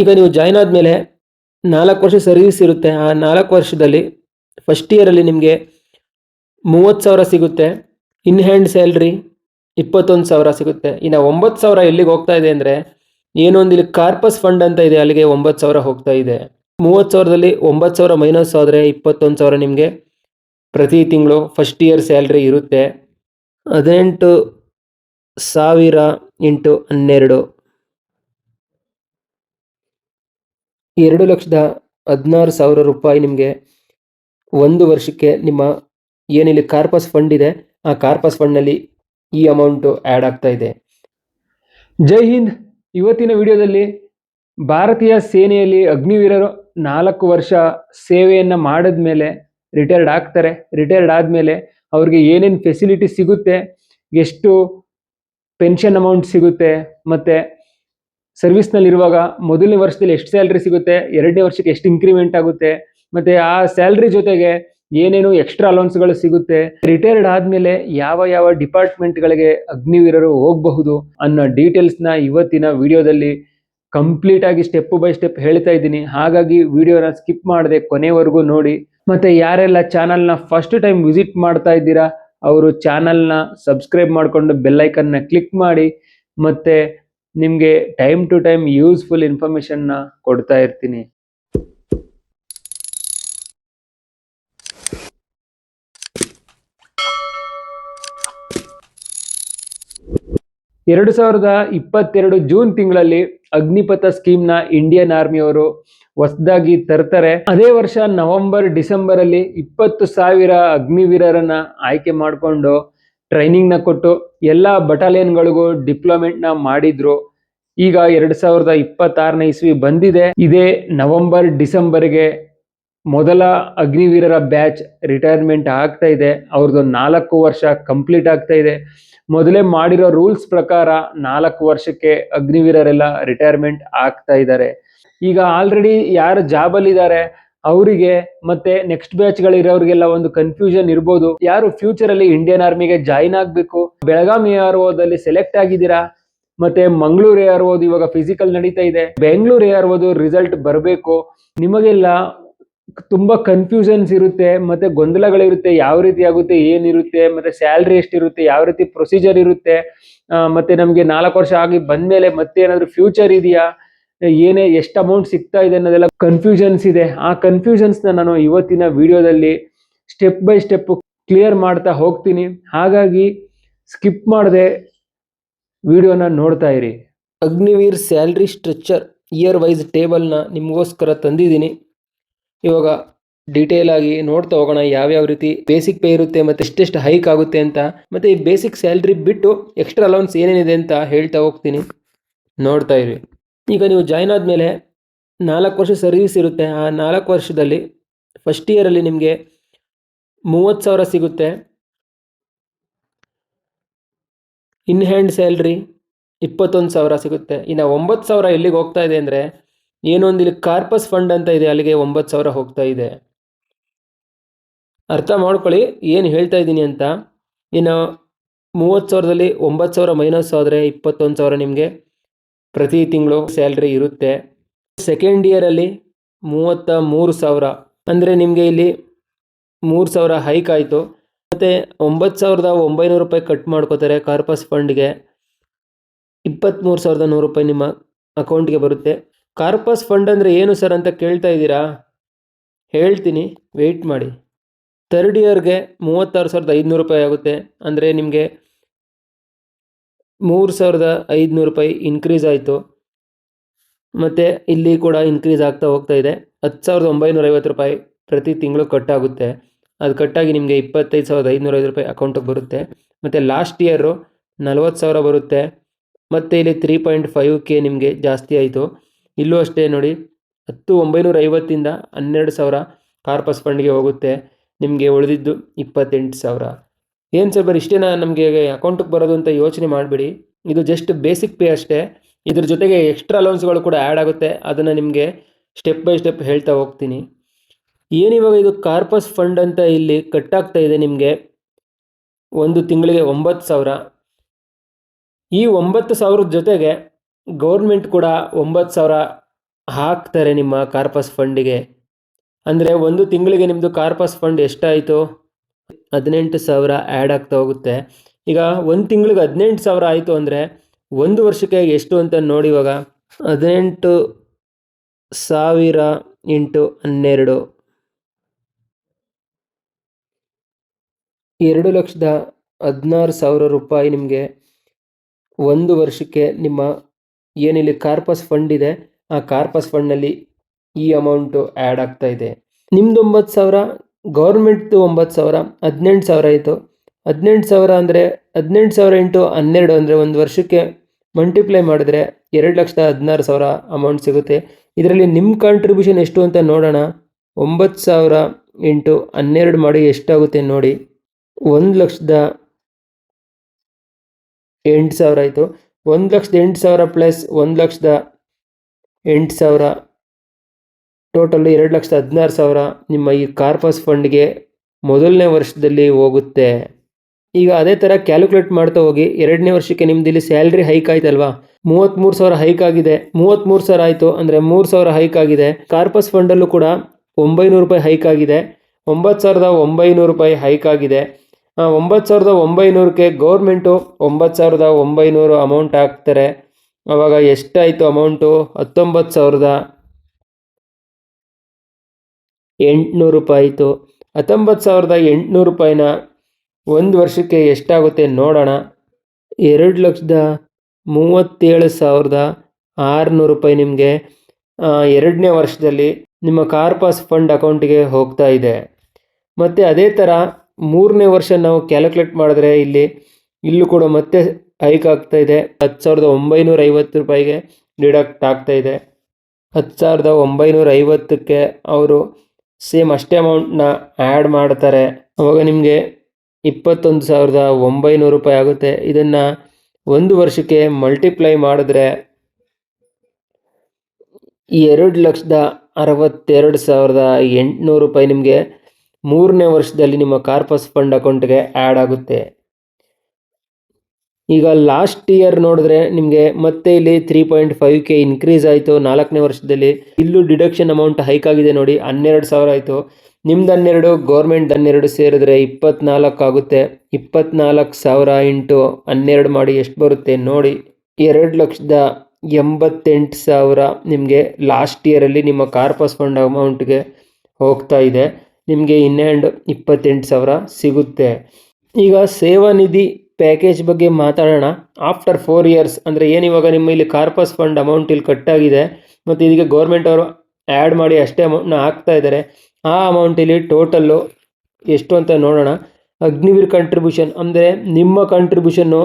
ಈಗ ನೀವು ಜಾಯ್ನ್ ಆದಮೇಲೆ ನಾಲ್ಕು ವರ್ಷ ಸರ್ವಿಸ್ ಇರುತ್ತೆ. ಆ ನಾಲ್ಕು ವರ್ಷದಲ್ಲಿ ಫಸ್ಟ್ ಇಯರಲ್ಲಿ ನಿಮಗೆ ಮೂವತ್ತು ಸಾವಿರ ಸಿಗುತ್ತೆ. ಇನ್ ಹ್ಯಾಂಡ್ ಸ್ಯಾಲ್ರಿ ಇಪ್ಪತ್ತೊಂದು ಸಾವಿರ ಸಿಗುತ್ತೆ. ಇನ್ನು ಒಂಬತ್ತು ಸಾವಿರ ಎಲ್ಲಿಗೆ ಹೋಗ್ತಾ ಇದೆ ಅಂದರೆ ಏನೊಂದು ಇಲ್ಲಿ ಕಾರ್ಪಸ್ ಫಂಡ್ ಅಂತ ಇದೆ, ಅಲ್ಲಿಗೆ ಒಂಬತ್ತು ಸಾವಿರ ಹೋಗ್ತಾ ಇದೆ. ಮೂವತ್ತು ಸಾವಿರದಲ್ಲಿ ಒಂಬತ್ತು ಸಾವಿರ ಮೈನಸ್ ಆದರೆ ಇಪ್ಪತ್ತೊಂದು ಸಾವಿರ ನಿಮಗೆ ಪ್ರತಿ ತಿಂಗಳು ಫಸ್ಟ್ ಇಯರ್ ಸ್ಯಾಲ್ರಿ ಇರುತ್ತೆ. ಹದಿನೆಂಟು ಸಾವಿರ ಇಂಟು ಹನ್ನೆರಡು. ಎರಡು ಲಕ್ಷದ ಹದಿನಾರು ಸಾವಿರ ರೂಪಾಯಿ ನಿಮಗೆ ಒಂದು ವರ್ಷಕ್ಕೆ ನಿಮ್ಮ ಏನಿಲ್ಲಿ ಕಾರ್ಪಸ್ ಫಂಡ್ ಇದೆ, ಆ ಕಾರ್ಪಸ್ ಫಂಡ್ನಲ್ಲಿ ಈ ಅಮೌಂಟು ಆ್ಯಡ್ ಆಗ್ತಾ ಇದೆ. ಜೈ ಹಿಂದ್. ಇವತ್ತಿನ ವಿಡಿಯೋದಲ್ಲಿ ಭಾರತೀಯ ಸೇನೆಯಲ್ಲಿ ಅಗ್ನಿವೀರರು ನಾಲ್ಕು ವರ್ಷ ಸೇವೆಯನ್ನು ಮಾಡಿದ ಮೇಲೆ ರಿಟೈರ್ಡ್ ಆಗ್ತಾರೆ. ರಿಟೈರ್ಡ್ ಆದಮೇಲೆ ಅವ್ರಿಗೆ ಏನೇನು ಫೆಸಿಲಿಟಿ ಸಿಗುತ್ತೆ, ಎಷ್ಟು ಪೆನ್ಷನ್ ಅಮೌಂಟ್ ಸಿಗುತ್ತೆ, ಮತ್ತು ಸರ್ವಿಸ್ನಲ್ಲಿರುವಾಗ ಮೊದಲನೇ ವರ್ಷದಲ್ಲಿ ಎಷ್ಟು ಸ್ಯಾಲ್ರಿ ಸಿಗುತ್ತೆ, ಎರಡನೇ ವರ್ಷಕ್ಕೆ ಎಷ್ಟು ಇನ್ಕ್ರಿಮೆಂಟ್ ಆಗುತ್ತೆ, ಮತ್ತೆ ಆ ಸ್ಯಾಲ್ರಿ ಜೊತೆಗೆ ಏನೇನು ಎಕ್ಸ್ಟ್ರಾ ಅಲೌನ್ಸ್ಗಳು ಸಿಗುತ್ತೆ ರಿಟೈರ್ಡ್ ಆದಮೇಲೆ ಯಾವ ಯಾವ ಡಿಪಾರ್ಟ್ಮೆಂಟ್ಗಳಿಗೆ ಅಗ್ನಿವೀರರು ಹೋಗಬಹುದು ಅನ್ನೋ ಡೀಟೇಲ್ಸ್ನ ಇವತ್ತಿನ ವಿಡಿಯೋದಲ್ಲಿ ಕಂಪ್ಲೀಟ್ ಆಗಿ ಸ್ಟೆಪ್ ಬೈ ಸ್ಟೆಪ್ ಹೇಳ್ತಾ ಇದ್ದೀನಿ. ಹಾಗಾಗಿ ವಿಡಿಯೋನ ಸ್ಕಿಪ್ ಮಾಡದೆ ಕೊನೆವರೆಗೂ ನೋಡಿ. ಮತ್ತೆ ಯಾರೆಲ್ಲ ಚಾನಲ್ನ ಫಸ್ಟ್ ಟೈಮ್ ವಿಸಿಟ್ ಮಾಡ್ತಾ ಇದ್ದೀರಾ, ಅವರು ಚಾನಲ್ನ ಸಬ್ಸ್ಕ್ರೈಬ್ ಮಾಡಿಕೊಂಡು ಬೆಲ್ಲೈಕನ್ನ ಕ್ಲಿಕ್ ಮಾಡಿ, ಮತ್ತೆ ನಿಮಗೆ ಟೈಮ್ ಟು ಟೈಮ್ ಯೂಸ್ಫುಲ್ ಇನ್ಫಾರ್ಮೇಷನ್ನ ಕೊಡ್ತಾ ಇರ್ತೀನಿ. ಎರಡು ಸಾವಿರದ ಇಪ್ಪತ್ತೆರಡು ಜೂನ್ ತಿಂಗಳಲ್ಲಿ ಅಗ್ನಿಪಥ ಸ್ಕೀಮ್ನ ಇಂಡಿಯನ್ ಆರ್ಮಿಯವರು ಹೊಸದಾಗಿ ತರ್ತಾರೆ. ಅದೇ ವರ್ಷ ನವೆಂಬರ್ ಡಿಸೆಂಬರ್ ಅಲ್ಲಿ ಇಪ್ಪತ್ತು ಸಾವಿರ ಅಗ್ನಿವೀರರನ್ನ ಆಯ್ಕೆ ಮಾಡಿಕೊಂಡು ಟ್ರೈನಿಂಗ್ನ ಕೊಟ್ಟು ಎಲ್ಲ ಬಟಾಲಿಯನ್ಗಳಿಗೂ ಡಿಪ್ಲೊಮೆಂಟ್ನ ಮಾಡಿದ್ರು. ಈಗ ಎರಡು ಸಾವಿರದ ಇಪ್ಪತ್ತಾರನೇ ಇಸ್ವಿ ಬಂದಿದೆ. ಇದೇ ನವೆಂಬರ್, ಡಿಸೆಂಬರ್ಗೆ ಮೊದಲ ಅಗ್ನಿವೀರರ ಬ್ಯಾಚ್ ರಿಟೈರ್ಮೆಂಟ್ ಆಗ್ತಾ ಇದೆ. ಅವ್ರದ್ದು ನಾಲ್ಕು ವರ್ಷ ಕಂಪ್ಲೀಟ್ ಆಗ್ತಾ ಇದೆ. ಮೊದಲೇ ಮಾಡಿರೋ ರೂಲ್ಸ್ ಪ್ರಕಾರ ನಾಲ್ಕು ವರ್ಷಕ್ಕೆ ಅಗ್ನಿವೀರರೆಲ್ಲ ರಿಟೈರ್ಮೆಂಟ್ ಆಗ್ತಾ ಇದ್ದಾರೆ. ಈಗ ಆಲ್ರೆಡಿ ಯಾರು ಜಾಬಲ್ಲಿ ಇದ್ದಾರೆ ಅವರಿಗೆ ಮತ್ತೆ ನೆಕ್ಸ್ಟ್ ಬ್ಯಾಚ್ ಗಳಿರೋರಿಗೆಲ್ಲ ಒಂದು ಕನ್ಫ್ಯೂಷನ್ ಇರ್ಬೋದು. ಯಾರು ಫ್ಯೂಚರ್ ಅಲ್ಲಿ ಇಂಡಿಯನ್ ಆರ್ಮಿಗೆ ಜಾಯಿನ್ ಆಗ್ಬೇಕು? ಬೆಳಗಾವಿ ಆರ್ ಓದಲ್ಲಿ ಸೆಲೆಕ್ಟ್ ಆಗಿದ್ದೀರಾ? ಮತ್ತೆ ಮಂಗಳೂರು ಎ ಓದು ಇವಾಗ ಫಿಸಿಕಲ್ ನಡೀತಾ ಇದೆ. ಬೆಂಗಳೂರು ಎ ಓದು ರಿಸಲ್ಟ್ ಬರಬೇಕು. ನಿಮಗೆಲ್ಲ ತುಂಬಾ ಕನ್ಫ್ಯೂಷನ್ಸ್ ಇರುತ್ತೆ, ಮತ್ತೆ ಗೊಂದಲಗಳಿರುತ್ತೆ, ಯಾವ ರೀತಿ ಆಗುತ್ತೆ, ಏನಿರುತ್ತೆ, ಮತ್ತೆ ಸ್ಯಾಲ್ರಿ ಎಷ್ಟಿರುತ್ತೆ, ಯಾವ ರೀತಿ ಪ್ರೊಸೀಜರ್ ಇರುತ್ತೆ ಮತ್ತೆ ನಮಗೆ ನಾಲ್ಕು ವರ್ಷ ಆಗಿ ಬಂದ್ಮೇಲೆ ಮತ್ತೆ ಏನಾದ್ರು ಫ್ಯೂಚರ್ ಇದೆಯಾ? ಏನೇ ಎಷ್ಟು ಅಮೌಂಟ್ ಸಿಗ್ತಾ ಇದೆ ಅನ್ನೋದೆಲ್ಲ ಕನ್ಫ್ಯೂಷನ್ಸ್ ಇದೆ. ಆ ಕನ್ಫ್ಯೂಷನ್ಸ್ನ ನಾನು ಇವತ್ತಿನ ವಿಡಿಯೋದಲ್ಲಿ ಸ್ಟೆಪ್ ಬೈ ಸ್ಟೆಪ್ ಕ್ಲಿಯರ್ ಮಾಡ್ತಾ ಹೋಗ್ತೀನಿ. ಹಾಗಾಗಿ ಸ್ಕಿಪ್ ಮಾಡದೆ ವಿಡಿಯೋನ ನೋಡ್ತಾ ಇರಿ. Agniveer salary structure year wise ಟೇಬಲ್ನ ನಿಮಗೋಸ್ಕರ ತಂದಿದ್ದೀನಿ. ಇವಾಗ ಡೀಟೇಲ್ ಆಗಿ ನೋಡ್ತಾ ಹೋಗೋಣ ಯಾವ್ಯಾವ ರೀತಿ ಬೇಸಿಕ್ ಪೇ ಇರುತ್ತೆ ಮತ್ತೆ ಎಷ್ಟೆಷ್ಟು ಹೈಕ್ ಆಗುತ್ತೆ ಅಂತ. ಮತ್ತೆ ಈ ಬೇಸಿಕ್ ಸ್ಯಾಲ್ರಿ ಬಿಟ್ಟು ಎಕ್ಸ್ಟ್ರಾ ಅಲೌನ್ಸ್ ಏನೇನಿದೆ ಅಂತ ಹೇಳ್ತಾ ಹೋಗ್ತೀನಿ. ನೋಡ್ತಾ ಇರಿ. ಈಗ ನೀವು ಜಾಯ್ನ್ ಆದಮೇಲೆ ನಾಲ್ಕು ವರ್ಷ ಸರ್ವಿಸ್ ಇರುತ್ತೆ. ಆ ನಾಲ್ಕು ವರ್ಷದಲ್ಲಿ ಫಸ್ಟ್ ಇಯರಲ್ಲಿ ನಿಮಗೆ ಮೂವತ್ತು ಸಾವಿರ ಸಿಗುತ್ತೆ. ಇನ್ ಹ್ಯಾಂಡ್ ಸ್ಯಾಲ್ರಿ ಇಪ್ಪತ್ತೊಂದು ಸಾವಿರ ಸಿಗುತ್ತೆ. ಇನ್ನು ಒಂಬತ್ತು ಸಾವಿರ ಎಲ್ಲಿಗೆ ಹೋಗ್ತಾ ಇದೆ ಅಂದರೆ ಏನೊಂದು ಇಲ್ಲಿ ಕಾರ್ಪಸ್ ಫಂಡ್ ಅಂತ ಇದೆ, ಅಲ್ಲಿಗೆ ಒಂಬತ್ತು ಸಾವಿರ ಹೋಗ್ತಾ ಇದೆ. ಅರ್ಥ ಮಾಡ್ಕೊಳ್ಳಿ, ಏನು ಹೇಳ್ತಾ ಇದ್ದೀನಿ ಅಂತ. ಇನ್ನು ಮೂವತ್ತು ಸಾವಿರದಲ್ಲಿ ಒಂಬತ್ತು ಸಾವಿರ ಮೈನಸ್ ಆದರೆ ಇಪ್ಪತ್ತೊಂದು ಸಾವಿರ ನಿಮಗೆ ಪ್ರತಿ ತಿಂಗಳು ಸ್ಯಾಲ್ರಿ ಇರುತ್ತೆ. ಸೆಕೆಂಡ್ ಇಯರಲ್ಲಿ ಮೂವತ್ತ ಮೂರು ಸಾವಿರ. ಅಂದರೆ ನಿಮಗೆ ಇಲ್ಲಿ ಮೂರು ಸಾವಿರ ಹೈಕ್ ಆಯಿತು. ಮತ್ತು ಒಂಬತ್ತು ಸಾವಿರದ ಒಂಬೈನೂರು ರೂಪಾಯಿ ಕಟ್ ಮಾಡ್ಕೋತಾರೆ ಕಾರ್ಪಸ್ ಫಂಡ್ಗೆ ಇಪ್ಪತ್ತ್ಮೂರು ಸಾವಿರದ ನೂರು ರೂಪಾಯಿ ನಿಮ್ಮ ಅಕೌಂಟ್ಗೆ ಬರುತ್ತೆ. ಕಾರ್ಪಸ್ ಫಂಡ್ ಅಂದರೆ ಏನು ಸರ್ ಅಂತ ಕೇಳ್ತಾ ಇದ್ದೀರಾ? ಹೇಳ್ತೀನಿ ವೆಯ್ಟ್ ಮಾಡಿ. ಥರ್ಡ್ ಇಯರ್ಗೆ ಮೂವತ್ತಾರು ಸಾವಿರದ ಐದುನೂರು ರೂಪಾಯಿ ಆಗುತ್ತೆ. ಅಂದರೆ ನಿಮಗೆ ಮೂರು ಸಾವಿರದ ಐದುನೂರು ರೂಪಾಯಿ ಇನ್ಕ್ರೀಸ್ ಆಯಿತು. ಮತ್ತು ಇಲ್ಲಿ ಕೂಡ ಇನ್ಕ್ರೀಸ್ ಆಗ್ತಾ ಹೋಗ್ತಾ ಇದೆ. ಹತ್ತು ಸಾವಿರದ ಒಂಬೈನೂರ ಐವತ್ತು ರೂಪಾಯಿ ಪ್ರತಿ ತಿಂಗಳು ಕಟ್ಟಾಗುತ್ತೆ. ಅದು ಕಟ್ಟಾಗಿ ನಿಮಗೆ ಇಪ್ಪತ್ತೈದು ಸಾವಿರದ ಐದುನೂರ ಐದು ರೂಪಾಯಿ ಅಕೌಂಟಿಗೆ ಬರುತ್ತೆ. ಮತ್ತು ಲಾಸ್ಟ್ ಇಯರು ನಲ್ವತ್ತು ಸಾವಿರ ಬರುತ್ತೆ. ಮತ್ತು ಇಲ್ಲಿ ತ್ರೀ ಪಾಯಿಂಟ್ ಫೈವ್ ಕೆ ನಿಮಗೆ ಜಾಸ್ತಿ ಆಯಿತು. ಇಲ್ಲೂ ಅಷ್ಟೇ ನೋಡಿ, ಹತ್ತು ಒಂಬೈನೂರ ಐವತ್ತಿಂದ ಹನ್ನೆರಡು ಸಾವಿರ ಕಾರ್ಪಸ್ ಫಂಡ್ಗೆ ಹೋಗುತ್ತೆ. ನಿಮಗೆ ಉಳಿದಿದ್ದು ಇಪ್ಪತ್ತೆಂಟು ಸಾವಿರ. ಏನು ಸರ್ ಬರೀ ಇಷ್ಟೇನಾ ನಮಗೆ ಅಕೌಂಟಿಗೆ ಬರೋದು ಅಂತ ಯೋಚನೆ ಮಾಡಬೇಡಿ. ಇದು ಜಸ್ಟ್ ಬೇಸಿಕ್ ಪೇ ಅಷ್ಟೇ. ಇದ್ರ ಜೊತೆಗೆ ಎಕ್ಸ್ಟ್ರಾ ಅಲೌನ್ಸ್ಗಳು ಕೂಡ ಆ್ಯಡ್ ಆಗುತ್ತೆ. ಅದನ್ನು ನಿಮಗೆ ಸ್ಟೆಪ್ ಬೈ ಸ್ಟೆಪ್ ಹೇಳ್ತಾ ಹೋಗ್ತೀನಿ. ಏನಿವಾಗ ಇದು ಕಾರ್ಪಸ್ ಫಂಡ್ ಅಂತ ಇಲ್ಲಿ ಕಟ್ಟಾಗ್ತಾ ಇದೆ ನಿಮಗೆ? ಒಂದು ತಿಂಗಳಿಗೆ ಒಂಬತ್ತು ಸಾವಿರ. ಈ ಒಂಬತ್ತು ಸಾವಿರದ ಜೊತೆಗೆ ಗೌರ್ಮೆಂಟ್ ಕೂಡ ಒಂಬತ್ತು ಸಾವಿರ ಹಾಕ್ತಾರೆ ನಿಮ್ಮ ಕಾರ್ಪಸ್ ಫಂಡಿಗೆ ಅಂದರೆ ಒಂದು ತಿಂಗಳಿಗೆ ನಿಮ್ಮದು ಕಾರ್ಪಸ್ ಫಂಡ್ ಎಷ್ಟಾಯಿತು? ಹದಿನೆಂಟು ಸಾವಿರ ಆ್ಯಡ್ ಆಗ್ತಾ ಹೋಗುತ್ತೆ. ಈಗ ಒಂದು ತಿಂಗಳಿಗೆ ಹದಿನೆಂಟು ಸಾವಿರ ಆಯಿತು ಅಂದರೆ ಒಂದು ವರ್ಷಕ್ಕೆ ಎಷ್ಟು ಅಂತ ನೋಡಿ ಇವಾಗ ಹದಿನೆಂಟು ಸಾವಿರ ಇಂಟು ಹನ್ನೆರಡು. ಎರಡು ಲಕ್ಷದ ಹದಿನಾರು ಸಾವಿರ ರೂಪಾಯಿ ನಿಮಗೆ ಒಂದು ವರ್ಷಕ್ಕೆ ನಿಮ್ಮ ಏನಿಲ್ಲಿ ಕಾರ್ಪಸ್ ಫಂಡ್ ಇದೆ, ಆ ಕಾರ್ಪಸ್ ಫಂಡ್ನಲ್ಲಿ ಈ ಅಮೌಂಟು ಆ್ಯಡ್ ಆಗ್ತಾ ಇದೆ. ನಿಮ್ದು ಒಂಬತ್ತು ಸಾವಿರ ಗೌರ್ಮೆಂಟ್ದು ಒಂಬತ್ತು ಸಾವಿರ, ಹದಿನೆಂಟು ಸಾವಿರ ಆಯಿತು. ಹದಿನೆಂಟು ಸಾವಿರ ಅಂದರೆ, ಹದಿನೆಂಟು ಸಾವಿರ ಇಂಟು ಹನ್ನೆರಡು ಅಂದರೆ ಒಂದು ವರ್ಷಕ್ಕೆ ಮಲ್ಟಿಪ್ಲೈ ಮಾಡಿದ್ರೆ ಎರಡು ಲಕ್ಷದ ಹದಿನಾರು ಸಾವಿರ ಅಮೌಂಟ್ ಸಿಗುತ್ತೆ. ಇದರಲ್ಲಿ ನಿಮ್ಮ ಕಾಂಟ್ರಿಬ್ಯೂಷನ್ ಎಷ್ಟು ಅಂತ ನೋಡೋಣ. ಒಂಬತ್ತು ಸಾವಿರ ಇಂಟು ಹನ್ನೆರಡು ಮಾಡಿ ಎಷ್ಟಾಗುತ್ತೆ ನೋಡಿ. ಒಂದು ಲಕ್ಷದ ಎಂಟು ಸಾವಿರ ಆಯಿತು. ಒಂದು ಲಕ್ಷದ ಎಂಟು ಸಾವಿರ ಪ್ಲಸ್ ಒಂದು ಲಕ್ಷದ ಎಂಟು ಸಾವಿರ ಟೋಟಲ್ ಎರಡು ಲಕ್ಷದ ಹದಿನಾರು ಸಾವಿರ ನಿಮ್ಮ ಈ ಕಾರ್ಪಸ್ ಫಂಡ್ಗೆ ಮೊದಲನೇ ವರ್ಷದಲ್ಲಿ ಹೋಗುತ್ತೆ. ಈಗ ಅದೇ ಥರ ಕ್ಯಾಲ್ಕುಲೇಟ್ ಮಾಡ್ತಾ ಹೋಗಿ ಎರಡನೇ ವರ್ಷಕ್ಕೆ ನಿಮ್ಮದು ಇಲ್ಲಿ ಸ್ಯಾಲ್ರಿ ಹೈಕ್ ಆಯ್ತಲ್ವಾ? ಮೂವತ್ತ್ಮೂರು ಸಾವಿರ ಹೈಕ್ ಆಗಿದೆ. ಮೂವತ್ತ್ಮೂರು ಸಾವಿರ ಆಯಿತು ಅಂದರೆ ಮೂರು ಸಾವಿರ ಹೈಕ್ ಆಗಿದೆ. ಕಾರ್ಪಸ್ ಫಂಡಲ್ಲೂ ಕೂಡ ಒಂಬೈನೂರು ರೂಪಾಯಿ ಹೈಕ್ ಆಗಿದೆ. ಒಂಬತ್ತು ಸಾವಿರದ ಒಂಬೈನೂರು ರೂಪಾಯಿ ಹೈಕ್ ಆಗಿದೆ. ಒಂಬತ್ತು ಸಾವಿರದ ಒಂಬೈನೂರಕ್ಕೆ ಗೌರ್ಮೆಂಟು ಒಂಬತ್ತು ಸಾವಿರದ ಒಂಬೈನೂರು ಅಮೌಂಟ್ ಹಾಕ್ತಾರೆ. ಆವಾಗ ಎಷ್ಟಾಯಿತು ಅಮೌಂಟು? ಹತ್ತೊಂಬತ್ತು ಸಾವಿರದ ಎಂಟುನೂರು ರೂಪಾಯಿ ಆಯಿತು. ಹತ್ತೊಂಬತ್ತು ಸಾವಿರದ ಎಂಟುನೂರು ರೂಪಾಯಿನ ಒಂದು ವರ್ಷಕ್ಕೆ ಎಷ್ಟಾಗುತ್ತೆ ನೋಡೋಣ. ಎರಡು ಲಕ್ಷದ ಮೂವತ್ತೇಳು ಸಾವಿರದ ಆರುನೂರು ರೂಪಾಯಿ ನಿಮಗೆ ಎರಡನೇ ವರ್ಷದಲ್ಲಿ ನಿಮ್ಮ ಕಾರ್ಪಾಸ್ ಫಂಡ್ ಅಕೌಂಟಿಗೆ ಹೋಗ್ತಾ ಇದೆ. ಮತ್ತು ಅದೇ ಥರ ಮೂರನೇ ವರ್ಷ ನಾವು ಕ್ಯಾಲ್ಕುಲೇಟ್ ಮಾಡಿದ್ರೆ ಇಲ್ಲಿ, ಇಲ್ಲೂ ಕೂಡ ಮತ್ತೆ ಹೈಕ್ ಆಗ್ತಾ ಇದೆ. ಹತ್ತು ಸಾವಿರದ ಒಂಬೈನೂರ ಐವತ್ತು ರೂಪಾಯಿಗೆ ಡಿಡಕ್ಟ್ ಆಗ್ತಾ ಇದೆ. ಹತ್ತು ಸಾವಿರದ ಒಂಬೈನೂರ ಐವತ್ತಕ್ಕೆ ಅವರು ಸೇಮ್ ಅಷ್ಟೇ ಅಮೌಂಟ್ನ ಆ್ಯಡ್ ಮಾಡ್ತಾರೆ. ಅವಾಗ ನಿಮಗೆ ಇಪ್ಪತ್ತೊಂದು ಸಾವಿರದ ಒಂಬೈನೂರು ರೂಪಾಯಿ ಆಗುತ್ತೆ. ಇದನ್ನು ಒಂದು ವರ್ಷಕ್ಕೆ ಮಲ್ಟಿಪ್ಲೈ ಮಾಡಿದ್ರೆ ಎರಡು ಲಕ್ಷದ ಅರವತ್ತೆರಡು ಸಾವಿರದ ಎಂಟುನೂರು ರೂಪಾಯಿ ನಿಮಗೆ ಮೂರನೇ ವರ್ಷದಲ್ಲಿ ನಿಮ್ಮ ಕಾರ್ಪಸ್ ಫಂಡ್ ಅಕೌಂಟ್ಗೆ ಆ್ಯಡ್ ಆಗುತ್ತೆ. ಈಗ ಲಾಸ್ಟ್ ಇಯರ್ ನೋಡಿದ್ರೆ ನಿಮಗೆ ಮತ್ತೆ ಇಲ್ಲಿ three point five K increase ಆಯಿತು ನಾಲ್ಕನೇ ವರ್ಷದಲ್ಲಿ. ಇಲ್ಲೂ ಡಿಡಕ್ಷನ್ ಅಮೌಂಟ್ ಹೈಕ್ ಆಗಿದೆ ನೋಡಿ, ಹನ್ನೆರಡು ಸಾವಿರ ಆಯಿತು. ನಿಮ್ದು ಹನ್ನೆರಡು ಗೌರ್ಮೆಂಟ್ ಹನ್ನೆರಡು ಸೇರಿದ್ರೆ ಇಪ್ಪತ್ನಾಲ್ಕು ಆಗುತ್ತೆ. ಇಪ್ಪತ್ನಾಲ್ಕು ಸಾವಿರ ಇಂಟು ಹನ್ನೆರಡು ಮಾಡಿ ಎಷ್ಟು ಬರುತ್ತೆ ನೋಡಿ, ಎರಡು ಲಕ್ಷದ ಎಂಬತ್ತೆಂಟು ಸಾವಿರ ನಿಮಗೆ ಲಾಸ್ಟ್ ಇಯರಲ್ಲಿ ನಿಮ್ಮ ಕಾರ್ಪಸ್ ಫಂಡ್ ಅಮೌಂಟ್ಗೆ ಹೋಗ್ತಾ ಇದೆ. ನಿಮಗೆ ಇನ್ ಇಪ್ಪತ್ತೆಂಟು ಸಾವಿರ ಸಿಗುತ್ತೆ. ಈಗ ಸೇವಾ ನಿಧಿ ಪ್ಯಾಕೇಜ್ ಬಗ್ಗೆ ಮಾತಾಡೋಣ. ಆಫ್ಟರ್ ಫೋರ್ ಇಯರ್ಸ್ ಅಂದರೆ ಏನು ಇವಾಗ ನಿಮ್ಮ ಇಲ್ಲಿ ಕಾರ್ಪಸ್ ಫಂಡ್ ಅಮೌಂಟ್ ಇಲ್ಲಿ ಕಟ್ಟಾಗಿದೆ ಮತ್ತು ಇದಕ್ಕೆ ಗೌರ್ಮೆಂಟ್ ಅವರು ಆ್ಯಡ್ ಮಾಡಿ ಅಷ್ಟೇ ಅಮೌಂಟ್ನ ಹಾಕ್ತಾ ಇದ್ದಾರೆ. ಆ ಅಮೌಂಟ್ ಇಲ್ಲಿ ಟೋಟಲ್ಲು ಎಷ್ಟು ಅಂತ ನೋಡೋಣ. ಅಗ್ನಿವೀರ್ ಕಂಟ್ರಿಬ್ಯೂಷನ್ ಅಂದರೆ ನಿಮ್ಮ ಕಂಟ್ರಿಬ್ಯೂಷನ್ನು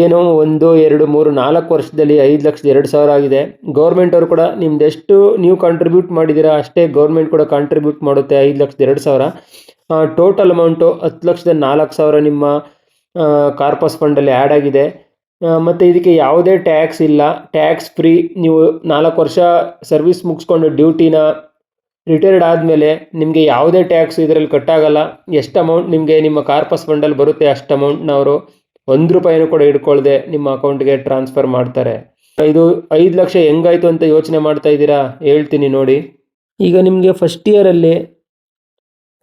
ಏನೋ ಒಂದು, ಎರಡು, ಮೂರು, ನಾಲ್ಕು ವರ್ಷದಲ್ಲಿ ಐದು ಲಕ್ಷದ ಎರಡು ಸಾವಿರ ಆಗಿದೆ. ಗೌರ್ಮೆಂಟ್ ಅವರು ಕೂಡ ನಿಮ್ದು ಎಷ್ಟು ನೀವು ಕಾಂಟ್ರಿಬ್ಯೂಟ್ ಮಾಡಿದ್ದೀರಾ ಅಷ್ಟೇ ಗೌರ್ಮೆಂಟ್ ಕೂಡ ಕಾಂಟ್ರಿಬ್ಯೂಟ್ ಮಾಡುತ್ತೆ, ಐದು ಲಕ್ಷದ ಎರಡು ಸಾವಿರ. ಟೋಟಲ್ ಅಮೌಂಟು ಹತ್ತು ಲಕ್ಷದ ನಾಲ್ಕು ಸಾವಿರ ನಿಮ್ಮ ಕಾರ್ಪಸ್ ಫಂಡಲ್ಲಿ ಆ್ಯಡ್ ಆಗಿದೆ. ಮತ್ತು ಇದಕ್ಕೆ ಯಾವುದೇ ಟ್ಯಾಕ್ಸ್ ಇಲ್ಲ. ಟ್ಯಾಕ್ಸ್ ಫ್ರೀ ನೀವು ನಾಲ್ಕು ವರ್ಷ ಸರ್ವಿಸ್ ಮುಗಿಸ್ಕೊಂಡು ಡ್ಯೂಟಿನ ರಿಟೈರ್ಡ್ ಆದಮೇಲೆ ನಿಮಗೆ ಯಾವುದೇ ಟ್ಯಾಕ್ಸ್ ಇದರಲ್ಲಿ ಕಟ್ಟಾಗಲ್ಲ. ಎಷ್ಟು ಅಮೌಂಟ್ ನಿಮಗೆ ನಿಮ್ಮ ಕಾರ್ಪಸ್ ಫಂಡಲ್ಲಿ ಬರುತ್ತೆ ಅಷ್ಟು ಅಮೌಂಟ್ನ ಅವರು ಒಂದು ರೂಪಾಯಿನೂ ಕೂಡ ಇಟ್ಕೊಳ್ದೆ ನಿಮ್ಮ ಅಕೌಂಟ್ಗೆ ಟ್ರಾನ್ಸ್ಫರ್ ಮಾಡ್ತಾರೆ. ಇದು ಐದು ಲಕ್ಷ ಹೆಂಗಾಯಿತು ಅಂತ ಯೋಚನೆ ಮಾಡ್ತಾ ಇದ್ದೀರಾ? ಹೇಳ್ತೀನಿ ನೋಡಿ. ಈಗ ನಿಮಗೆ ಫಸ್ಟ್ ಇಯರಲ್ಲಿ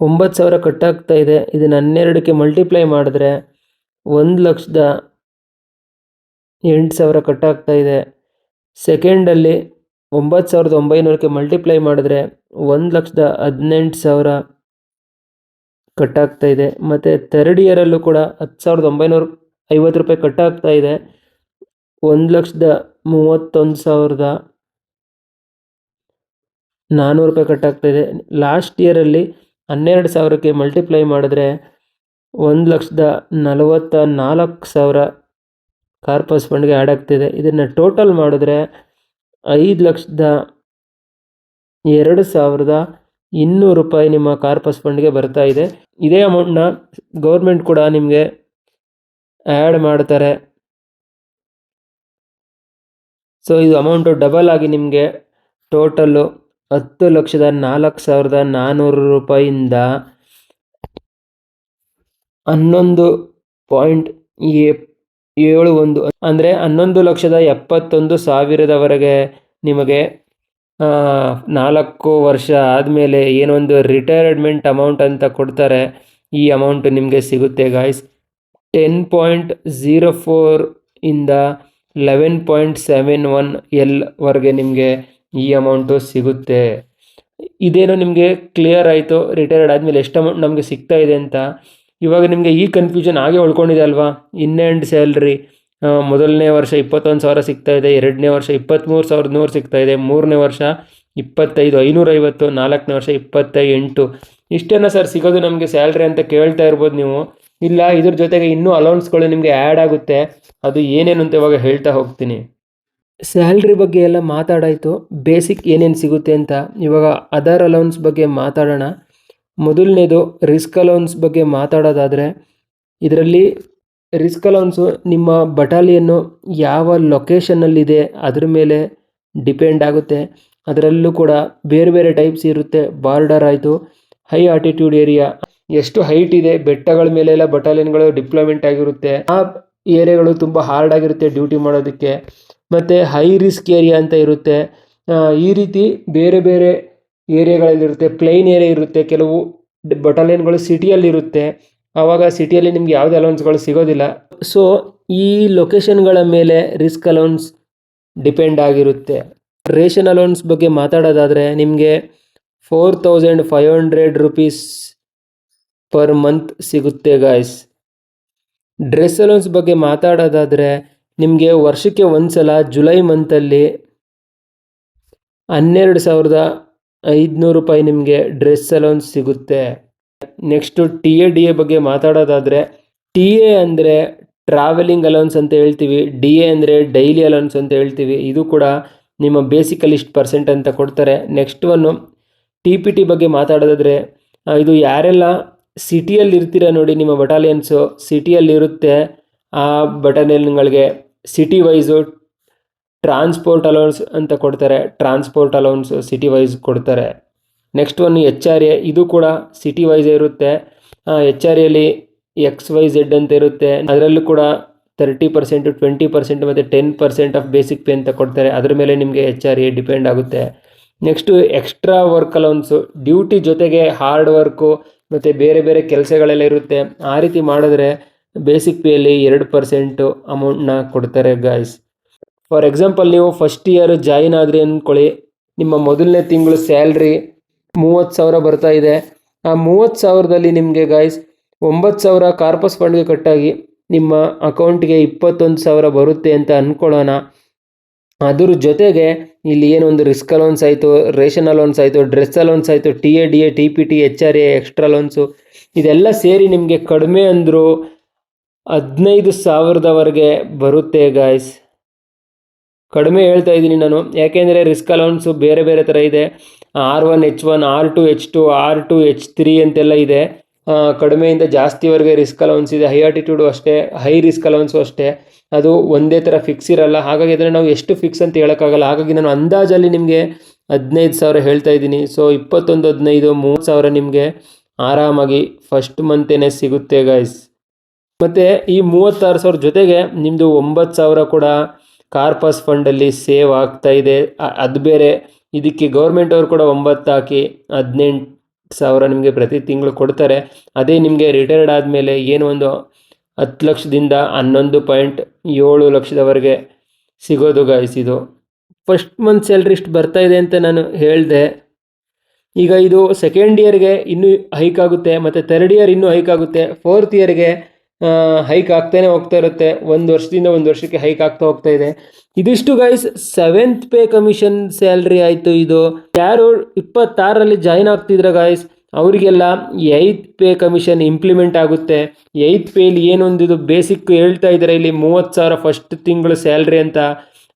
ಒಂಬತ್ತು ಸಾವಿರ ಕಟ್ಟಾಗ್ತಾ ಇದೆ. ಇದನ್ನು ಹನ್ನೆರಡಕ್ಕೆ ಮಲ್ಟಿಪ್ಲೈ ಮಾಡಿದ್ರೆ ಒಂದು ಲಕ್ಷದ ಎಂಟು ಸಾವಿರ ಕಟ್ಟಾಗ್ತಾ ಇದೆ. ಸೆಕೆಂಡಲ್ಲಿ ಒಂಬತ್ತು ಸಾವಿರದ ಒಂಬೈನೂರಕ್ಕೆ ಮಲ್ಟಿಪ್ಲೈ ಮಾಡಿದ್ರೆ ಒಂದು ಲಕ್ಷದ ಹದಿನೆಂಟು ಸಾವಿರ ಕಟ್ಟಾಗ್ತಾ ಇದೆ. ಮತ್ತು ತರ್ಡ್ ಇಯರಲ್ಲೂ ಕೂಡ ಹತ್ತು ಸಾವಿರದ ಒಂಬೈನೂರ ಐವತ್ತು ರೂಪಾಯಿ ಕಟ್ಟಾಗ್ತಾ ಇದೆ. ಒಂದು ಲಕ್ಷದ ಮೂವತ್ತೊಂದು ಸಾವಿರದ ನಾನ್ನೂರು ರೂಪಾಯಿ ಕಟ್ಟಾಗ್ತಾ ಇದೆ. ಲಾಸ್ಟ್ ಇಯರಲ್ಲಿ ಹನ್ನೆರಡು ಸಾವಿರಕ್ಕೆ ಮಲ್ಟಿಪ್ಲೈ ಮಾಡಿದ್ರೆ ಒಂದು ಲಕ್ಷದ ನಲವತ್ತ ನಾಲ್ಕು ಸಾವಿರ ಕಾರ್ಪಸ್ ಫಂಡ್ಗೆ ಆ್ಯಡ್ ಆಗ್ತಿದೆ. ಇದನ್ನು ಟೋಟಲ್ ಮಾಡಿದ್ರೆ ಐದು ಲಕ್ಷದ ಎರಡು ಸಾವಿರದ ಇನ್ನೂರು ರೂಪಾಯಿ ನಿಮ್ಮ ಕಾರ್ಪಸ್ ಫಂಡ್ಗೆ ಬರ್ತಾ ಇದೆ. ಇದೇ ಅಮೌಂಟ್ನ ಗೌರ್ಮೆಂಟ್ ಕೂಡ ನಿಮಗೆ ಆ್ಯಡ್ ಮಾಡ್ತಾರೆ. ಸೊ ಇದು ಅಮೌಂಟು ಡಬಲ್ ಆಗಿ ನಿಮಗೆ ಟೋಟಲ್ಲು ಹತ್ತು ಲಕ್ಷದ ನಾಲ್ಕು ಸಾವಿರದ ನಾನ್ನೂರು ರೂಪಾಯಿಯಿಂದ ಹನ್ನೊಂದು ಪಾಯಿಂಟ್ ಏಳು ಒಂದು, ಅಂದರೆ ಹನ್ನೊಂದು ಲಕ್ಷದ ಎಪ್ಪತ್ತೊಂದು ಸಾವಿರದವರೆಗೆ ನಿಮಗೆ ನಾಲ್ಕು ವರ್ಷ ಆದಮೇಲೆ ಏನೊಂದು ರಿಟೈರ್ಮೆಂಟ್ ಅಮೌಂಟ್ ಅಂತ ಕೊಡ್ತಾರೆ, ಈ ಅಮೌಂಟ್ ನಿಮಗೆ ಸಿಗುತ್ತೆ guys ten point zero four ಇಂದ ಲೆವೆನ್ ಪಾಯಿಂಟ್ ಸೆವೆನ್ ಒನ್ ಎಲ್ವರೆಗೆ ನಿಮಗೆ ಈ ಅಮೌಂಟು ಸಿಗುತ್ತೆ. ಇದೇನೋ ನಿಮಗೆ ಕ್ಲಿಯರ್ ಆಯಿತು ರಿಟೈರ್ಡ್ ಆದಮೇಲೆ ಎಷ್ಟು ಅಮೌಂಟ್ ನಮಗೆ ಸಿಗ್ತಾ ಇದೆ ಅಂತ. ಇವಾಗ ನಿಮಗೆ ಈ ಕನ್ಫ್ಯೂಷನ್ ಹಾಗೆ ಉಳ್ಕೊಂಡಿದೆ ಅಲ್ವಾ? ಇನ್ ಆ್ಯಂಡ್ ಸ್ಯಾಲ್ರಿ ಮೊದಲನೇ ವರ್ಷ ಇಪ್ಪತ್ತೊಂದು ಸಾವಿರ ಸಿಗ್ತಾ ಇದೆ, ಎರಡನೇ ವರ್ಷ ಇಪ್ಪತ್ತ್ಮೂರು ಸಾವಿರದ ನೂರು ಸಿಗ್ತಾ ಇದೆ, ಮೂರನೇ ವರ್ಷ ಇಪ್ಪತ್ತೈದು, ಐನೂರೈವತ್ತು, ನಾಲ್ಕನೇ ವರ್ಷ ಇಪ್ಪತ್ತೈ ಎಂಟು. ಇಷ್ಟೇನ ಸರ್ ಸಿಗೋದು ನಮಗೆ ಸ್ಯಾಲ್ರಿ ಅಂತ ಕೇಳ್ತಾ ಇರ್ಬೋದು ನೀವು. ಇಲ್ಲ, ಇದ್ರ ಜೊತೆಗೆ ಇನ್ನೂ ಅಲೌನ್ಸ್ಗಳು ನಿಮಗೆ ಆ್ಯಡ್ ಆಗುತ್ತೆ. ಅದು ಏನೇನು ಅಂತ ಇವಾಗ ಹೇಳ್ತಾ ಹೋಗ್ತೀನಿ. ಸ್ಯಾಲ್ರಿ ಬಗ್ಗೆ ಎಲ್ಲ ಮಾತಾಡಾಯಿತು. ಬೇಸಿಕ್ ಏನೇನು ಸಿಗುತ್ತೆ ಅಂತ ಇವಾಗ ಅದರ್ ಅಲೌನ್ಸ್ ಬಗ್ಗೆ ಮಾತಾಡೋಣ. ಮೊದಲನೇದು ರಿಸ್ಕ್ ಅಲೌನ್ಸ್ ಬಗ್ಗೆ ಮಾತಾಡೋದಾದರೆ, ಇದರಲ್ಲಿ ರಿಸ್ಕ್ ಅಲೌನ್ಸು ನಿಮ್ಮ ಬಟಾಲಿಯನ್ನು ಯಾವ ಲೊಕೇಶನ್ನಲ್ಲಿದೆ ಅದ್ರ ಮೇಲೆ ಡಿಪೆಂಡ್ ಆಗುತ್ತೆ. ಅದರಲ್ಲೂ ಕೂಡ ಬೇರೆ ಬೇರೆ ಟೈಪ್ಸ್ ಇರುತ್ತೆ ಬಾರ್ಡರ್ ಆಯಿತು ಹೈ ಆಟಿಟ್ಯೂಡ್ ಏರಿಯಾ ಎಷ್ಟು ಹೈಟ್ ಇದೆ, ಬೆಟ್ಟಗಳ ಮೇಲೆ ಎಲ್ಲ ಬಟಾಲಿಯನ್ಗಳು ಡಿಪ್ಲಾಯ್ಮೆಂಟ್ ಆಗಿರುತ್ತೆ. ಆ ಏರಿಯಾಗಳು ತುಂಬ ಹಾರ್ಡ್ ಆಗಿರುತ್ತೆ ಡ್ಯೂಟಿ ಮಾಡೋದಕ್ಕೆ. ಮತ್ತು ಹೈ ರಿಸ್ಕ್ ಏರಿಯಾ ಅಂತ ಇರುತ್ತೆ. ಈ ರೀತಿ ಬೇರೆ ಬೇರೆ ಏರಿಯಾಗಳಲ್ಲಿರುತ್ತೆ ಪ್ಲೈನ್ ಏರಿಯಾ ಇರುತ್ತೆ, ಕೆಲವು ಬಟಾಲಿಯನ್ಗಳು ಸಿಟಿಯಲ್ಲಿರುತ್ತೆ ಆವಾಗ ಸಿಟಿಯಲ್ಲಿ ನಿಮ್ಗೆ ಯಾವುದೇ ಅಲೌನ್ಸ್ಗಳು ಸಿಗೋದಿಲ್ಲ. ಸೊ ಈ ಲೊಕೇಶನ್ಗಳ ಮೇಲೆ ರಿಸ್ಕ್ ಅಲೌನ್ಸ್ ಡಿಪೆಂಡ್ ಆಗಿರುತ್ತೆ. ರೇಷನ್ ಅಲೌನ್ಸ್ ಬಗ್ಗೆ ಮಾತಾಡೋದಾದರೆ, ನಿಮಗೆ four thousand five hundred rupees per month ಸಿಗುತ್ತೆ ಗಾಯ್ಸ್ ಡ್ರೆಸ್ ಅಲೌನ್ಸ್ ಬಗ್ಗೆ ಮಾತಾಡೋದಾದರೆ, ನಿಮಗೆ ವರ್ಷಕ್ಕೆ ಒಂದು ಸಲ ಜುಲೈ ಮಂತಲ್ಲಿ ಹನ್ನೆರಡು ಸಾವಿರದ ಐದುನೂರು ರೂಪಾಯಿ ನಿಮಗೆ ಡ್ರೆಸ್ ಅಲೌನ್ಸ್ ಸಿಗುತ್ತೆ. Next T A, D A ಬಗ್ಗೆ ಮಾತಾಡೋದಾದರೆ, ಟಿ ಎ ಅಂದರೆ ಟ್ರಾವೆಲಿಂಗ್ ಅಲೋನ್ಸ್ ಅಂತ ಹೇಳ್ತೀವಿ, ಡಿ ಎ ಅಂದರೆ ಡೈಲಿ ಅಲೋನ್ಸ್ ಅಂತ ಹೇಳ್ತೀವಿ, ಇದು ಕೂಡ ನಿಮ್ಮ ಬೇಸಿಕಲ್ಲಿ ಇಷ್ಟು ಪರ್ಸೆಂಟ್ ಅಂತ ಕೊಡ್ತಾರೆ. Next one T P T ಬಗ್ಗೆ ಮಾತಾಡೋದಾದರೆ ಇದು ಯಾರೆಲ್ಲ ಸಿಟಿಯಲ್ಲಿ ಇರ್ತೀರ ನೋಡಿ, ನಿಮ್ಮ ಬಟಾಲಿಯನ್ಸು ಸಿಟಿಯಲ್ಲಿರುತ್ತೆ, ಆ ಬಟಾಲಿಯನ್ಗಳಿಗೆ ಸಿಟಿ ವೈಸು ಟ್ರಾನ್ಸ್ಪೋರ್ಟ್ ಅಲೌನ್ಸ್ ಅಂತ ಕೊಡ್ತಾರೆ, ಟ್ರಾನ್ಸ್ಪೋರ್ಟ್ ಅಲೌನ್ಸ್ ಸಿಟಿ ವೈಸ್ ಕೊಡ್ತಾರೆ. Next one H R A, ಇದು ಕೂಡ ಸಿಟಿ ವೈಸ್ ಇರುತ್ತೆ ಎಚ್ ಆರ್ ಎಲ್ಲಿ ಎಕ್ಸ್ ವೈ ಝೆಡ್ ಅಂತ ಇರುತ್ತೆ. ಅದರಲ್ಲೂ ಕೂಡ ತರ್ಟಿ ಪರ್ಸೆಂಟು ಟ್ವೆಂಟಿ ಪರ್ಸೆಂಟ್ ಮತ್ತು ten percent of basic pay ಅಂತ ಕೊಡ್ತಾರೆ. ಅದ್ರ ಮೇಲೆ ನಿಮಗೆ ಎಚ್ ಆರ್ ಎ ಡಿಪೆಂಡ್ ಆಗುತ್ತೆ. Next extra work allowance duty ಜೊತೆಗೆ ಹಾರ್ಡ್ ವರ್ಕು ಮತ್ತು ಬೇರೆ ಬೇರೆ ಕೆಲಸಗಳೆಲ್ಲ ಇರುತ್ತೆ. ಆ ರೀತಿ ಮಾಡಿದ್ರೆ ಬೇಸಿಕ್ ಪೇಯಲ್ಲಿ ಎರಡು ಪರ್ಸೆಂಟು ಅಮೌಂಟ್ನ ಕೊಡ್ತಾರೆ ಗಾಯ್ಸ್ ಫಾರ್ ಎಕ್ಸಾಂಪಲ್ ನೀವು ಫಸ್ಟ್ ಇಯರ್ ಜಾಯಿನ್ ಆದರೆ ಅಂದ್ಕೊಳ್ಳಿ ನಿಮ್ಮ ಮೊದಲನೇ ತಿಂಗಳು ಸ್ಯಾಲ್ರಿ ಮೂವತ್ತು ಸಾವಿರ ಬರ್ತಾ ಇದೆ. ಆ ಮೂವತ್ತು ಸಾವಿರದಲ್ಲಿ ನಿಮಗೆ ಗಾಯ್ಸ್ ಒಂಬತ್ತು ಸಾವಿರ ಕಾರ್ಪಸ್ ಫಂಡ್ಗೆ ಕಟ್ಟಾಗಿ ನಿಮ್ಮ ಅಕೌಂಟ್ಗೆ ಇಪ್ಪತ್ತೊಂದು ಸಾವಿರ ಬರುತ್ತೆ ಅಂತ ಅಂದ್ಕೊಳ್ಳೋಣ ಅದ್ರ ಜೊತೆಗೆ ಇಲ್ಲಿ ಏನೊಂದು ರಿಸ್ಕ್ ಅಲೋನ್ಸ್ ಆಯಿತು ರೇಷನ್ ಅಲೋನ್ಸ್ ಆಯಿತು ಡ್ರೆಸ್ ಅಲೋನ್ಸ್ ಆಯಿತು T A D A T P T H R A extra allowance ಇದೆಲ್ಲ ಸೇರಿ ನಿಮಗೆ ಕಡಿಮೆ ಅಂದರೂ ಹದಿನೈದು ಸಾವಿರದವರೆಗೆ ಬರುತ್ತೆ ಗಾಯ್ಸ್ ಕಡಿಮೆ ಹೇಳ್ತಾ ಇದ್ದೀನಿ ನಾನು. ಯಾಕೆಂದರೆ ರಿಸ್ಕ್ ಅಲೌನ್ಸು ಬೇರೆ ಬೇರೆ ಥರ ಇದೆ. R one H one R two H two R two H three ಅಂತೆಲ್ಲ ಇದೆ. ಕಡಿಮೆಯಿಂದ ಜಾಸ್ತಿವರೆಗೆ ರಿಸ್ಕ್ ಅಲೌನ್ಸ್ ಇದೆ. ಹೈ ಆಟಿಟ್ಯೂಡು ಅಷ್ಟೇ ಹೈ ರಿಸ್ಕ್ ಅಲೌನ್ಸು ಅಷ್ಟೇ. ಅದು ಒಂದೇ ಥರ ಫಿಕ್ಸ್ ಇರಲ್ಲ. ಹಾಗಾಗಿ ಅದನ್ನು ನಾವು ಎಷ್ಟು ಫಿಕ್ಸ್ ಅಂತ ಹೇಳೋಕ್ಕಾಗಲ್ಲ. ಹಾಗಾಗಿ ನಾನು ಅಂದಾಜಲ್ಲಿ ನಿಮಗೆ ಹದಿನೈದು ಸಾವಿರ ಹೇಳ್ತಾ ಇದ್ದೀನಿ. ಸೊ ಇಪ್ಪತ್ತೊಂದು, ಹದಿನೈದು, ಮೂವತ್ತು ಸಾವಿರ ನಿಮಗೆ ಆರಾಮಾಗಿ ಫಸ್ಟ್ ಮಂತೇನೆ ಸಿಗುತ್ತೆ ಗಾಯ್ಸ್ ಮತ್ತು ಈ ಮೂವತ್ತಾರು ಸಾವಿರ ಜೊತೆಗೆ ನಿಮ್ಮದು ಒಂಬತ್ತು ಸಾವಿರ ಕೂಡ ಕಾರ್ಪಸ್ ಫಂಡಲ್ಲಿ ಸೇವ್ ಆಗ್ತಾ ಇದೆ. ಅದು ಬೇರೆ ಇದಕ್ಕೆ ಗೌರ್ಮೆಂಟ್ ಅವರು ಕೂಡ ಒಂಬತ್ತು ಹಾಕಿ ಹದಿನೆಂಟು ಸಾವಿರ ನಿಮಗೆ ಪ್ರತಿ ತಿಂಗಳು ಕೊಡ್ತಾರೆ. ಅದೇ ನಿಮಗೆ ರಿಟೈರ್ಡ್ ಆದಮೇಲೆ ಏನು ಒಂದು ಹತ್ತು ಲಕ್ಷದಿಂದ ಹನ್ನೊಂದು ಪಾಯಿಂಟ್ ಏಳು ಲಕ್ಷದವರೆಗೆ ಸಿಗೋದು ಗಾಯ್ಸ್ ಇದು. ಫಸ್ಟ್ ಮಂತ್ ಸ್ಯಾಲ್ರಿ ಇಷ್ಟು ಬರ್ತಾ ಇದೆ ಅಂತ ನಾನು ಹೇಳಿದೆ. ಈಗ ಇದು ಸೆಕೆಂಡ್ ಇಯರ್ಗೆ ಇನ್ನೂ ಹೈಕ್ ಆಗುತ್ತೆ, ಮತ್ತು ಥರ್ಡ್ ಇಯರ್ ಇನ್ನೂ ಹೈಕ್ ಆಗುತ್ತೆ ಫೋರ್ತ್ ಇಯರ್ಗೆ ಹೈಕ್ ಆಗ್ತಾನೆ ಹೋಗ್ತಾ ಇರುತ್ತೆ. ಒಂದು ವರ್ಷದಿಂದ ಒಂದು ವರ್ಷಕ್ಕೆ ಹೈಕ್ ಆಗ್ತಾ ಹೋಗ್ತಾ ಇದೆ. ಇದಿಷ್ಟು guys seventh pay commission salary ಆಯಿತು ಇದು. ಯಾರು ಇಪ್ಪತ್ತಾರರಲ್ಲಿ ಜಾಯಿನ್ ಆಗ್ತಿದ್ರ ಗೈಸ್ ಅವರಿಗೆಲ್ಲ ಏಯ್ತ್ ಪೇ ಕಮಿಷನ್ ಇಂಪ್ಲಿಮೆಂಟ್ ಆಗುತ್ತೆ. ಏಯ್ತ್ ಪೇಲಿ ಏನೊಂದು ಇದು ಬೇಸಿಕ್ ಹೇಳ್ತಾ ಇದ್ದಾರೆ ಇಲ್ಲಿ ಮೂವತ್ತು ಸಾವಿರ ಫಸ್ಟ್ ತಿಂಗಳು ಸ್ಯಾಲ್ರಿ ಅಂತ.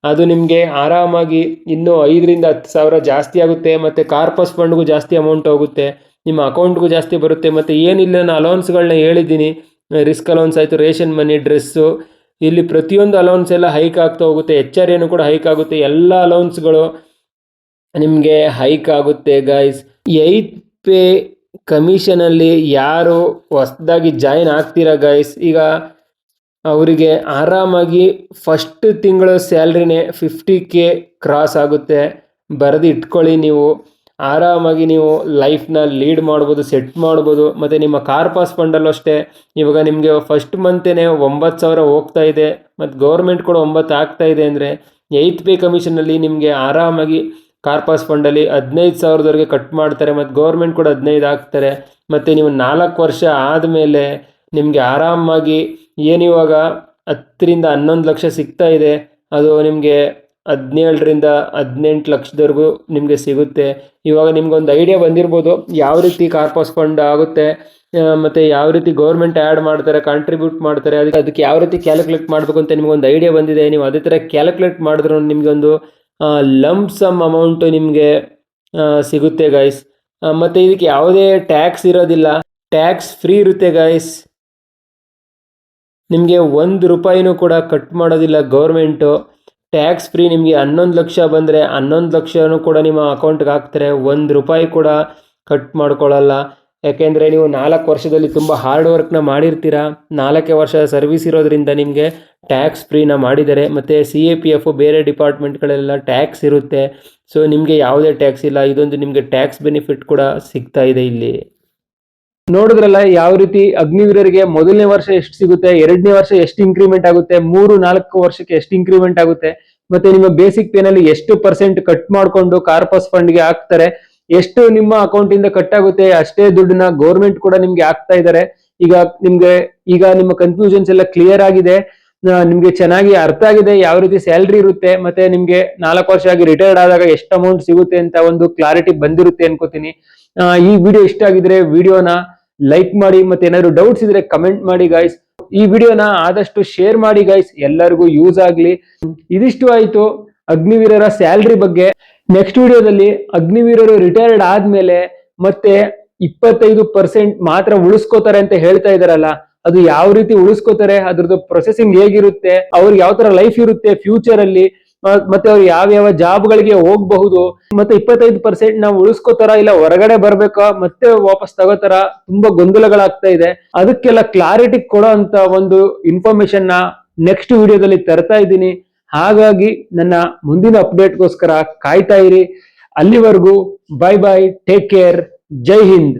ಅದು ನಿಮಗೆ ಆರಾಮಾಗಿ ಇನ್ನೂ ಐದರಿಂದ ಹತ್ತು ಸಾವಿರ ಜಾಸ್ತಿ ಆಗುತ್ತೆ. ಮತ್ತು ಕಾರ್ಪಸ್ ಫಂಡ್ಗೂ ಜಾಸ್ತಿ ಅಮೌಂಟ್ ಹೋಗುತ್ತೆ. ನಿಮ್ಮ ಅಕೌಂಟ್ಗೂ ಜಾಸ್ತಿ ಬರುತ್ತೆ. ಮತ್ತು ಏನಿಲ್ಲ ನಾನು ಅಲೌನ್ಸ್ಗಳನ್ನ ಹೇಳಿದ್ದೀನಿ. ರಿಸ್ಕ್ ಅಲೌನ್ಸ್ ಆಯಿತು, ರೇಷನ್ ಮನಿ ಡ್ರೆಸ್ಸು ಇಲ್ಲಿ ಪ್ರತಿಯೊಂದು ಅಲೌನ್ಸ್ ಎಲ್ಲ ಹೈಕ್ ಆಗ್ತಾ ಹೋಗುತ್ತೆ ಎಚ್ ಆರ್ ಏನು ಕೂಡ ಹೈಕ್ ಆಗುತ್ತೆ. ಎಲ್ಲ ಅಲೌನ್ಸ್ಗಳು ನಿಮಗೆ ಹೈಕ್ ಆಗುತ್ತೆ ಗೈಸ್ ಏಯ್ತ್ ಪೇ ಕಮಿಷನಲ್ಲಿ ಯಾರು ಹೊಸದಾಗಿ ಜಾಯಿನ್ ಆಗ್ತೀರಾ ಗೈಸ್ ಈಗ ಅವರಿಗೆ ಆರಾಮಾಗಿ ಫಸ್ಟ್ ತಿಂಗಳ ಸ್ಯಾಲ್ರಿನೇ ಫಿಫ್ಟಿ ಕೆ ಕ್ರಾಸ್ ಆಗುತ್ತೆ. ಬರೆದು ಇಟ್ಕೊಳ್ಳಿ ನೀವು. ಆರಾಮಾಗಿ ನೀವು ಲೈಫ್ನ ಲೀಡ್ ಮಾಡ್ಬೋದು ಸೆಟ್ ಮಾಡ್ಬೋದು, ಮತ್ತು ನಿಮ್ಮ ಕಾರ್ ಪಾಸ್ ಫಂಡಲ್ಲೂ ಅಷ್ಟೇ. ಇವಾಗ ನಿಮಗೆ ಫಸ್ಟ್ ಮಂತೇನೆ ಒಂಬತ್ತು ಸಾವಿರ ಹೋಗ್ತಾ ಇದೆ, ಮತ್ತು ಗೌರ್ಮೆಂಟ್ ಕೂಡ ಒಂಬತ್ತು ಆಗ್ತಾ ಇದೆ ಅಂದರೆ ಏಯ್ತ್ ಪೇ ಕಮಿಷನಲ್ಲಿ ನಿಮಗೆ ಆರಾಮಾಗಿ ಕಾರ್ ಪಾಸ್ ಫಂಡಲ್ಲಿ ಹದಿನೈದು ಸಾವಿರದವರೆಗೆ ಕಟ್ ಮಾಡ್ತಾರೆ, ಮತ್ತು ಗೌರ್ಮೆಂಟ್ ಕೂಡ ಹದಿನೈದು ಹಾಕ್ತಾರೆ. ಮತ್ತು ನೀವು ನಾಲ್ಕು ವರ್ಷ ಆದಮೇಲೆ ನಿಮಗೆ ಆರಾಮಾಗಿ ಏನಿವಾಗ ಹತ್ತರಿಂದ ಹನ್ನೊಂದು ಲಕ್ಷ ಸಿಗ್ತಾ ಇದೆ, ಅದು ನಿಮಗೆ ಹದಿನೇಳರಿಂದ ಹದಿನೆಂಟು ಲಕ್ಷದವರೆಗೂ ನಿಮಗೆ ಸಿಗುತ್ತೆ. ಇವಾಗ ನಿಮ್ಗೊಂದು ಐಡಿಯಾ ಬಂದಿರ್ಬೋದು, ಯಾವ ರೀತಿ ಕಾರ್ಪಸ್ ಫಂಡ್ ಆಗುತ್ತೆ ಮತ್ತು ಯಾವ ರೀತಿ ಗೌರ್ಮೆಂಟ್ ಆ್ಯಡ್ ಮಾಡ್ತಾರೆ ಕಾಂಟ್ರಿಬ್ಯೂಟ್ ಮಾಡ್ತಾರೆ, ಅದಕ್ಕೆ ಅದಕ್ಕೆ ಯಾವ ರೀತಿ ಕ್ಯಾಲ್ಕುಲೇಟ್ ಮಾಡಬೇಕು ಅಂತ ನಿಮಗೊಂದು ಐಡಿಯಾ ಬಂದಿದೆ. ನೀವು ಅದೇ ಥರ ಕ್ಯಾಲ್ಕುಲೇಟ್ ಮಾಡಿದ್ರು ನಿಮಗೆ ಒಂದು ಲಂಪ್ ಸಮ್ ಅಮೌಂಟು ನಿಮಗೆ ಸಿಗುತ್ತೆ ಗೈಸ್ ಮತ್ತು ಇದಕ್ಕೆ ಯಾವುದೇ ಟ್ಯಾಕ್ಸ್ ಇರೋದಿಲ್ಲ. ಟ್ಯಾಕ್ಸ್ ಫ್ರೀ ಇರುತ್ತೆ ಗೈಸ್ ನಿಮಗೆ ಒಂದು ರೂಪಾಯಿನೂ ಕೂಡ ಕಟ್ ಮಾಡೋದಿಲ್ಲ ಗೌರ್ಮೆಂಟು ಟ್ಯಾಕ್ಸ್ ಫ್ರೀ ನಿಮಗೆ ಹನ್ನೊಂದು ಲಕ್ಷ ಬಂದರೆ ಹನ್ನೊಂದು ಲಕ್ಷನೂ ಕೂಡ ನಿಮ್ಮ ಅಕೌಂಟ್ಗೆ ಹಾಕ್ತಾರೆ. ಒಂದು ರೂಪಾಯಿ ಕೂಡ ಕಟ್ ಮಾಡ್ಕೊಳ್ಳಲ್ಲ. ಯಾಕೆಂದರೆ ನೀವು ನಾಲ್ಕು ವರ್ಷದಲ್ಲಿ ತುಂಬ ಹಾರ್ಡ್ ವರ್ಕ್ನ ಮಾಡಿರ್ತೀರ. ನಾಲ್ಕೇ ವರ್ಷ ಸರ್ವಿಸ್ ಇರೋದ್ರಿಂದ ನಿಮಗೆ ಟ್ಯಾಕ್ಸ್ ಫ್ರೀನ ಮಾಡಿದ್ದಾರೆ ಮತ್ತು ಸಿ ಎ ಪಿ ಎಫ್ ಬೇರೆ ಡಿಪಾರ್ಟ್ಮೆಂಟ್ಗಳೆಲ್ಲ ಟ್ಯಾಕ್ಸ್ ಇರುತ್ತೆ. ಸೊ ನಿಮಗೆ ಯಾವುದೇ ಟ್ಯಾಕ್ಸ್ ಇಲ್ಲ. ಇದೊಂದು ನಿಮಗೆ ಟ್ಯಾಕ್ಸ್ ಬೆನಿಫಿಟ್ ಕೂಡ ಸಿಗ್ತಾ ಇದೆ ಇಲ್ಲಿ. ನೋಡಿದ್ರಲ್ಲ ಯಾವ ರೀತಿ ಅಗ್ನಿವೀರರಿಗೆ ಮೊದಲನೇ ವರ್ಷ ಎಷ್ಟು ಸಿಗುತ್ತೆ, ಎರಡನೇ ವರ್ಷ ಎಷ್ಟು ಇನ್ಕ್ರಿಮೆಂಟ್ ಆಗುತ್ತೆ, ಮೂರು, ನಾಲ್ಕು ವರ್ಷಕ್ಕೆ ಎಷ್ಟು ಇನ್ಕ್ರಿಮೆಂಟ್ ಆಗುತ್ತೆ, ಮತ್ತೆ ನಿಮ್ಮ ಬೇಸಿಕ್ ಪೇನಲ್ಲಿ ಎಷ್ಟು ಪರ್ಸೆಂಟ್ ಕಟ್ ಮಾಡಿಕೊಂಡು ಕಾರ್ಪಸ್ ಫಂಡ್ಗೆ ಹಾಕ್ತಾರೆ, ಎಷ್ಟು ನಿಮ್ಮ ಅಕೌಂಟ್ ಇಂದ ಕಟ್ ಆಗುತ್ತೆ, ಅಷ್ಟೇ ದುಡ್ಡನ್ನ ಗೌರ್ಮೆಂಟ್ ಕೂಡ ನಿಮ್ಗೆ ಹಾಕ್ತಾ ಇದ್ದಾರೆ. ಈಗ ನಿಮ್ಗೆ, ಈಗ ನಿಮ್ಮ ಕನ್ಫ್ಯೂಷನ್ಸ್ ಎಲ್ಲ ಕ್ಲಿಯರ್ ಆಗಿದೆ ನಿಮ್ಗೆ ಚೆನ್ನಾಗಿ ಅರ್ಥ ಆಗಿದೆ, ಯಾವ ರೀತಿ ಸ್ಯಾಲ್ರಿ ಇರುತ್ತೆ, ಮತ್ತೆ ನಿಮ್ಗೆ ನಾಲ್ಕು ವರ್ಷ ಆಗಿ ರಿಟೈರ್ಡ್ ಆದಾಗ ಎಷ್ಟು ಅಮೌಂಟ್ ಸಿಗುತ್ತೆ ಅಂತ ಒಂದು ಕ್ಲಾರಿಟಿ ಬಂದಿರುತ್ತೆ ಅನ್ಕೋತೀನಿ. ಈ ವಿಡಿಯೋ ಇಷ್ಟ ಆಗಿದ್ರೆ ವಿಡಿಯೋನ ಲೈಕ್ ಮಾಡಿ ಮತ್ತೆ ಏನಾದ್ರು ಡೌಟ್ಸ್ ಇದ್ರೆ ಕಮೆಂಟ್ ಮಾಡಿ ಗಾಯ್ಸ್ ಈ ವಿಡಿಯೋನ ಆದಷ್ಟು ಶೇರ್ ಮಾಡಿ ಗೈಸ್ ಎಲ್ಲರಿಗೂ ಯೂಸ್ ಆಗ್ಲಿ. ಇದಿಷ್ಟು ಆಯ್ತು. ಅಗ್ನಿವೀರರ ಸ್ಯಾಲ್ರಿ ಬಗ್ಗೆ. ನೆಕ್ಸ್ಟ್ ವಿಡಿಯೋದಲ್ಲಿ ಅಗ್ನಿವೀರರು ರಿಟೈರ್ಡ್ ಆದ್ಮೇಲೆ ಮತ್ತೆ ಇಪ್ಪತ್ತೈದು ಪರ್ಸೆಂಟ್ ಮಾತ್ರ ಉಳಿಸ್ಕೋತಾರೆ ಅಂತ ಹೇಳ್ತಾ ಇದಾರಲ್ಲ, ಅದು ಯಾವ ರೀತಿ ಉಳಿಸ್ಕೋತಾರೆ, ಅದ್ರದ್ದು ಪ್ರೊಸೆಸಿಂಗ್ ಹೇಗಿರುತ್ತೆ ಅವ್ರಿಗೆ ಯಾವ ತರ ಲೈಫ್ ಇರುತ್ತೆ ಫ್ಯೂಚರ್ ಅಲ್ಲಿ ಮತ್ತೆ ಅವ್ರು ಯಾವ ಯಾವ ಜಾಬ್ ಗಳಿಗೆ ಹೋಗಬಹುದು, ಮತ್ತೆ ಇಪ್ಪತ್ತೈದು ಪರ್ಸೆಂಟ್ ನಾವು ಉಳಿಸ್ಕೋತಾರ ಇಲ್ಲ, ಹೊರಗಡೆ ಬರ್ಬೇಕಾ, ಮತ್ತೆ ವಾಪಸ್ ತಗೋತಾರ ತುಂಬಾ ಗೊಂದಲಗಳಾಗ್ತಾ ಇದೆ. ಅದಕ್ಕೆಲ್ಲ ಕ್ಲಾರಿಟಿ ಕೊಡೋ ಅಂತ ಒಂದು ಇನ್ಫಾರ್ಮೇಶನ್ನ ನೆಕ್ಸ್ಟ್ ವಿಡಿಯೋದಲ್ಲಿ ತರ್ತಾ ಇದ್ದೀನಿ. ಹಾಗಾಗಿ ನನ್ನ ಮುಂದಿನ ಅಪ್ಡೇಟ್ಗೋಸ್ಕರ ಕಾಯ್ತಾ ಇರಿ. ಅಲ್ಲಿವರೆಗೂ ಬೈ ಬೈ ಟೇಕ್ ಕೇರ್ ಜೈ ಹಿಂದ್.